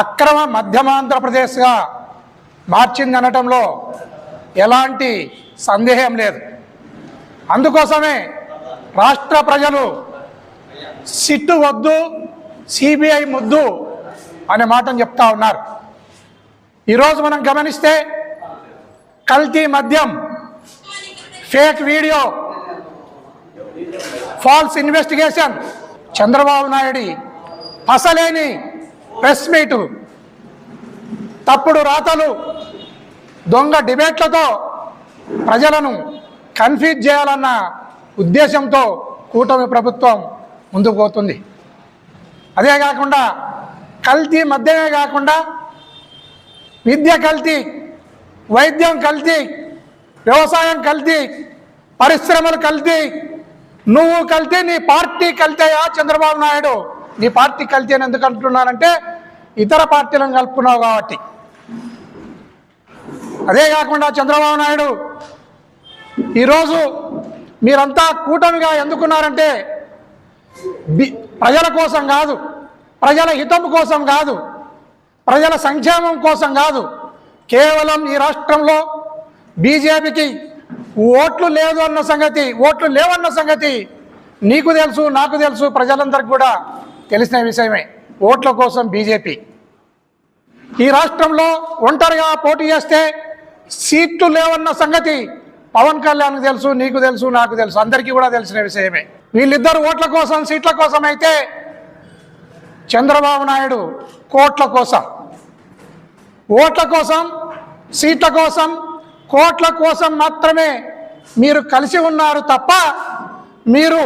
అక్రమ మధ్యమాంధ్రప్రదేశ్గా మార్చిందనటంలో ఎలాంటి సందేహం లేదు. అందుకోసమే రాష్ట్ర ప్రజలు సిట్టు వద్దు సిబిఐ ముద్దు అనే మాటను చెప్తా ఉన్నారు. ఈరోజు మనం గమనిస్తే కల్తీ మద్యం fake video false investigation Chandrababu నాయుడి పసలేని ప్రెస్ మీటు తప్పుడు రాతలు దొంగ డిబేట్లతో ప్రజలను కన్ఫ్యూజ్ చేయాలన్న ఉద్దేశంతో కూటమి ప్రభుత్వం ముందుకు పోతుంది. అదే కాకుండా కల్తీ మద్యమే కాకుండా విద్య కల్తీ వైద్యం కల్తీ వ్యవసాయం కల్తీ పరిశ్రమలు కల్తీ నువ్వు కల్తీ నీ పార్టీ కల్తీయా చంద్రబాబు నాయుడు? నీ పార్టీ కల్తీ అని ఎందుకు అంటున్నానంటే ఇతర పార్టీలను కలుపుకున్నావు కాబట్టి. అదే కాకుండా చంద్రబాబు నాయుడు ఈరోజు మీరంతా కూటమిగా ఎందుకున్నారంటే బి- ప్రజల కోసం కాదు ప్రజల హితం కోసం కాదు ప్రజల సంక్షేమం కోసం కాదు కేవలం ఈ రాష్ట్రంలో బీజేపీకి ఓట్లు లేదు అన్న సంగతి ఓట్లు లేవన్న సంగతి నీకు తెలుసు నాకు తెలుసు ప్రజలందరికీ కూడా తెలిసిన విషయమే. ఓట్ల కోసం బీజేపీ. ఈ రాష్ట్రంలో ఒంటరిగా పోటీ చేస్తే సీట్లు లేవన్న సంగతి పవన్ కళ్యాణ్కి తెలుసు నీకు తెలుసు నాకు తెలుసు. అందరికీ కూడా తెలిసిన విషయమే. వీళ్ళిద్దరు ఓట్ల కోసం సీట్ల కోసం అయితే చంద్రబాబు నాయుడు కోట్ల కోసం. ఓట్ల కోసం సీట్ల కోసం కోట్ల కోసం మాత్రమే మీరు కలిసి ఉన్నారు తప్ప మీరు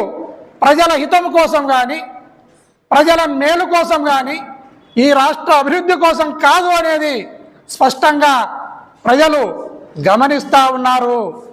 ప్రజల హితం కోసం కానీ ప్రజల మేలు కోసం కానీ ఈ రాష్ట్ర అభివృద్ధి కోసం కాదు అనేది స్పష్టంగా ప్రజలు గమనిస్తూ ఉన్నారు.